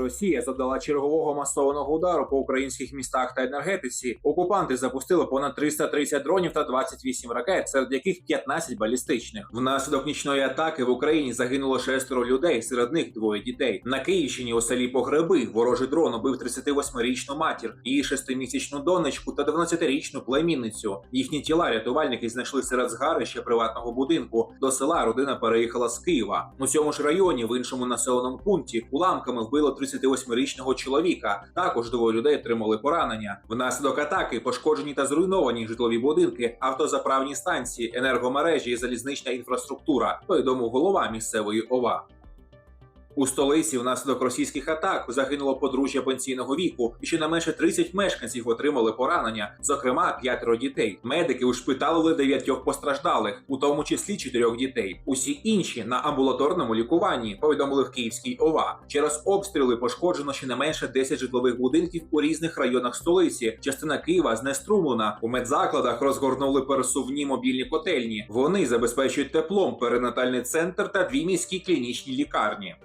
Росія завдала чергового масованого удару по українських містах та енергетиці. Окупанти запустили понад 330 дронів та 28 ракет, серед яких 15 балістичних. Внаслідок нічної атаки в Україні загинуло шестеро людей, серед них двоє дітей. На Київщині у селі Погреби ворожий дрон убив 38-річну матір, її 6-місячну донечку та 12-річну племінницю. Їхні тіла рятувальники знайшли серед згарища приватного будинку. До села родина переїхала з Києва. У цьому ж районі, в іншому населеному пункті, уламками вбило 38-річного чоловіка. Також двоє людей отримали поранення. Внаслідок атаки пошкоджені та зруйновані житлові будинки, автозаправні станції, енергомережі і залізнична інфраструктура. Повідомив голова місцевої ОВА. У столиці внаслідок російських атак загинуло подружжя пенсійного віку, і щонайменше 30 мешканців отримали поранення, зокрема п'ятеро дітей. Медики ушпиталили дев'ятьох постраждалих, у тому числі чотирьох дітей. Усі інші на амбулаторному лікуванні повідомили в Київській ОВА. Через обстріли пошкоджено щонайменше 10 житлових будинків у різних районах столиці. Частина Києва знеструмлена. У медзакладах розгорнули пересувні мобільні котельні. Вони забезпечують теплом перинатальний центр та дві міські клінічні лікарні.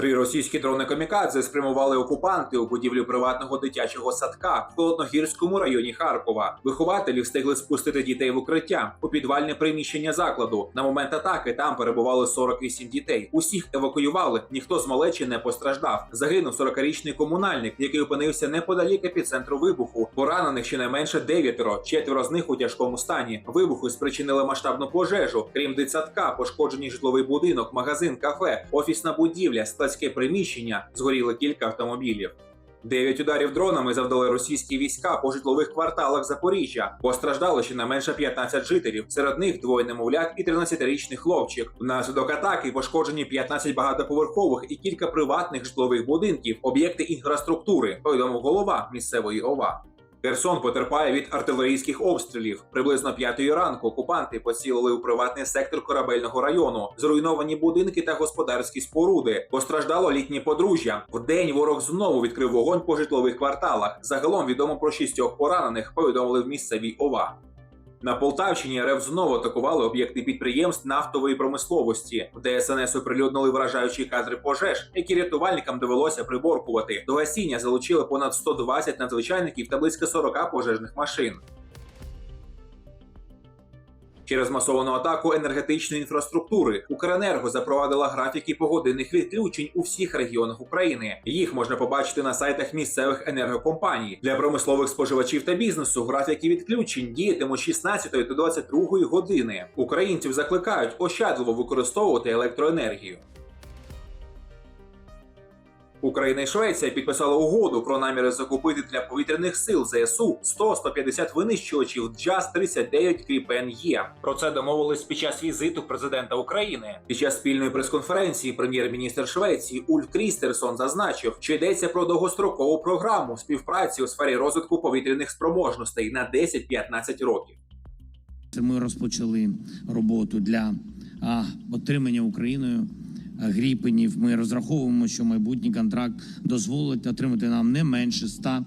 Три російські дрони камікадзе спрямували окупанти у будівлю приватного дитячого садка в холодногірському районі Харкова. Вихователі встигли спустити дітей в укриття у підвальне приміщення закладу. На момент атаки там перебували 48 дітей. Усіх евакуювали. Ніхто з малечі не постраждав. Загинув 40-річний комунальник, який опинився неподалік епіцентру вибуху. Поранених щонайменше дев'ятеро, четверо з них у тяжкому стані. Вибухи спричинили масштабну пожежу. Крім дитсадка, пошкоджений житловий будинок, магазин, кафе, офісна будівля, складське приміщення, згоріли кілька автомобілів. Дев'ять ударів дронами завдали російські війська по житлових кварталах Запоріжжя. Постраждали щонайменше 15 жителів. Серед них двоє немовлят і 13-річний хлопчик. Внаслідок атаки пошкоджені 15 багатоповерхових і кілька приватних житлових будинків, об'єкти інфраструктури. Повідомив голова місцевої ОВА. Херсон потерпає від артилерійських обстрілів. Приблизно п'ятої ранку окупанти поцілили у приватний сектор корабельного району, зруйновані будинки та господарські споруди. Постраждало літнє подружжя. Вдень ворог знову відкрив вогонь по житлових кварталах. Загалом відомо про шістьох поранених. Повідомили в місцевій ОВА. На Полтавщині РФ знову атакували об'єкти підприємств нафтової промисловості. В ДСНС оприлюднили вражаючі кадри пожеж, які рятувальникам довелося приборкувати. До гасіння залучили понад 120 надзвичайників та близько 40 пожежних машин. Через масовану атаку енергетичної інфраструктури Укренерго запровадила графіки погодинних відключень у всіх регіонах України. Їх можна побачити на сайтах місцевих енергокомпаній. Для промислових споживачів та бізнесу графіки відключень діятимуть з 16 до 22 години. Українців закликають ощадливо використовувати електроенергію. Україна і Швеція підписали угоду про наміри закупити для повітряних сил ЗСУ 100-150 винищувачів JAS 39 Gripen E. Про це домовились під час візиту президента України. Під час спільної прес-конференції прем'єр-міністр Швеції Ульф Крістерсон зазначив, що йдеться про довгострокову програму співпраці у сфері розвитку повітряних спроможностей на 10-15 років. Це ми розпочали роботу для а, отримання Україною гріпенів. Ми розраховуємо, що майбутній контракт дозволить отримати нам не менше 100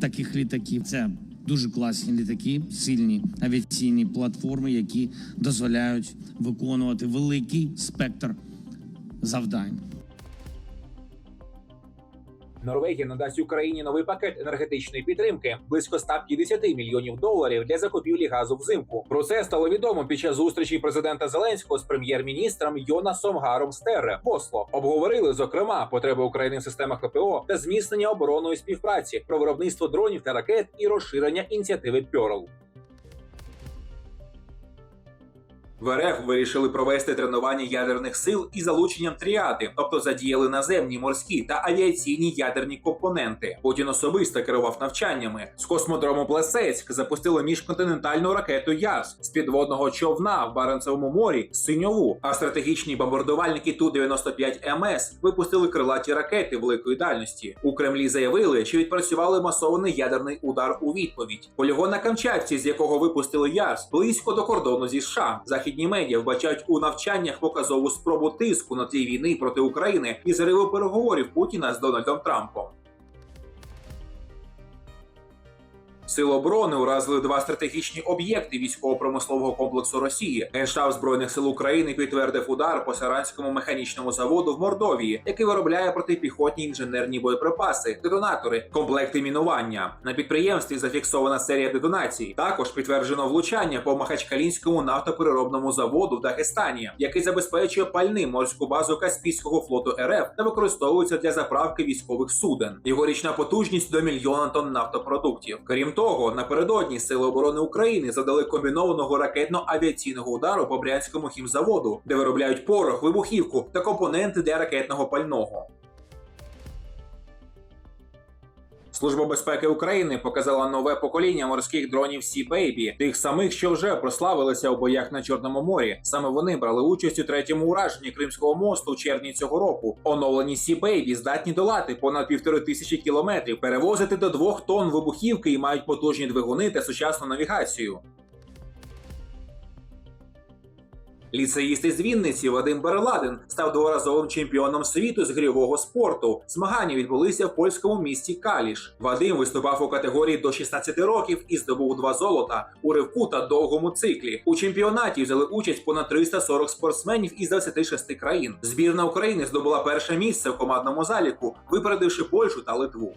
таких літаків. Це дуже класні літаки, сильні авіаційні платформи, які дозволяють виконувати великий спектр завдань. Норвегія надасть Україні новий пакет енергетичної підтримки близько 150 мільйонів доларів для закупівлі газу взимку. Про це стало відомо під час зустрічі президента Зеленського з прем'єр-міністром Йонасом Гаром Стерре в. Обговорили зокрема потреби України в системах ППО та зміцнення оборонної співпраці про виробництво дронів та ракет і розширення ініціативи Пьорл. В РФ вирішили провести тренування ядерних сил із залученням тріади, тобто задіяли наземні, морські та авіаційні ядерні компоненти. Путін особисто керував навчаннями. З космодрому Плесецьк запустили міжконтинентальну ракету Ярс з підводного човна в Баренцевому морі Синьову. А стратегічні бомбардувальники Ту-95 МС випустили крилаті ракети великої дальності. У Кремлі заявили, що відпрацювали масований ядерний удар у відповідь. Полігон на Камчатці, з якого випустили Ярс, близько до кордону зі США. Західні медіа вбачають у навчаннях показову спробу тиску на тлі війни проти України і зариву переговорів Путіна з Дональдом Трампом. Сили оборони уразили два стратегічні об'єкти військово-промислового комплексу Росії. Генштаб збройних сил України підтвердив удар по Саранському механічному заводу в Мордовії, який виробляє протипіхотні інженерні боєприпаси, детонатори, комплекти мінування. На підприємстві зафіксована серія детонацій. Також підтверджено влучання по Махачкалінському нафтопереробному заводу в Дагестані, який забезпечує пальним морську базу Каспійського флоту РФ та використовується для заправки військових суден. Його річна потужність до мільйона тонн нафтопродуктів. Крім того, напередодні сили оборони України завдали комбінованого ракетно-авіаційного удару по брянському хімзаводу, де виробляють порох, вибухівку та компоненти для ракетного пального. Служба безпеки України показала нове покоління морських дронів Sea Baby, тих самих, що вже прославилися у боях на Чорному морі. Саме вони брали участь у третьому ураженні Кримського мосту у червні цього року. Оновлені Sea Baby здатні долати понад півтори тисячі кілометрів, перевозити до двох тонн вибухівки і мають потужні двигуни та сучасну навігацію. Ліцеїст із Вінниці Вадим Берладин став дворазовим чемпіоном світу з грівого спорту. Змагання відбулися в польському місті Каліш. Вадим виступав у категорії до 16 років і здобув два золота у ривку та довгому циклі. У чемпіонаті взяли участь понад 340 спортсменів із 26 країн. Збірна України здобула перше місце в командному заліку, випередивши Польщу та Литву.